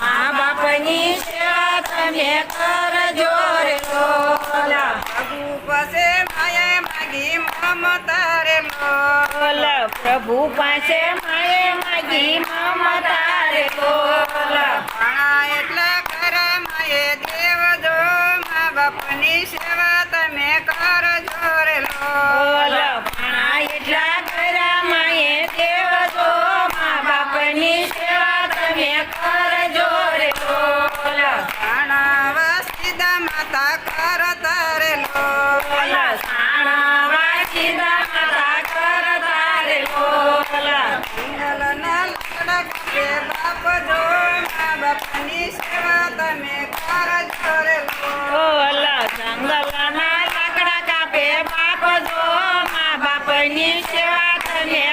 મા બાપની સેવા તમે કરજો રે પ્રભુ પાસે માયા માગી મમતા રે પાસે માએ માગી મમતા રે એટલા ખરા માએ દેવ જો મા બાપની સેવા તમે કરજો રે લો. સીધા માતા કરતા રે લો બોલો સાણા વાસીદા માતા કરતા રે બોલો મંગલના લાકડા કાપે બાપ જો મા બાપની સેવા તમે કરજો રે લો ઓલા જંગલના લાકડા કાપે બાપ જો મા બાપની સેવા તમે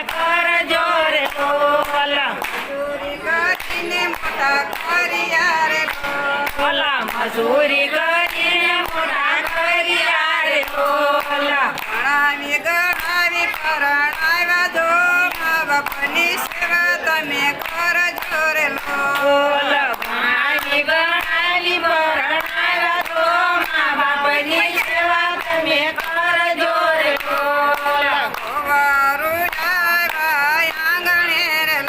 બાપની સેવા તમે કરજો રે લો. ઓલા ભણાવી ગણાવી પરણાવ્યા તો મા બાપની સેવા તમે કરજો રે ઓલા વારું આવ્યા આંગણે રે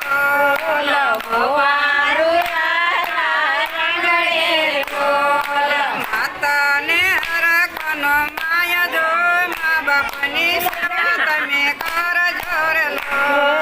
ભવારું હરખનો માયા જો મા બાપની સેવા તમે કરજો રે લો.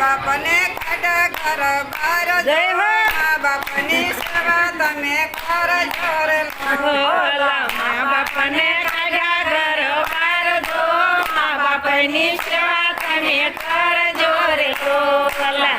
બાપને કાઢા ઘર બાર જય હો. બાપની સેવા તમે કરજો રે લો ઓલા મા બાપને કાઢ્યા ઘર બાર જો મા બાપની સેવા તમે કરજો રે ઓલા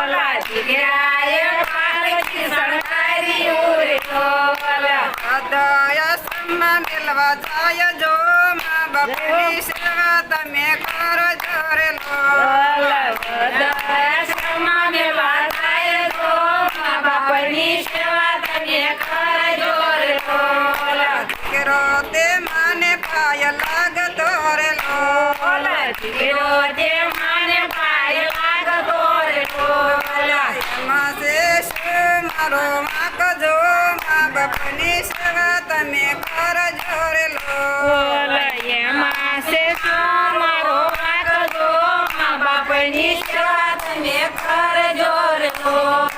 જો જો મેલવા જાય જો મા બાપની સેવા તમે કરજો રે લો ઓલા વૃદ્ધાશ્રમમાં મેવા થાય તો મા બાપની સેવા તમે કરજો રે તે માને પાય લાગતો રે લો જે માતાની સેવા તમે કરજો રો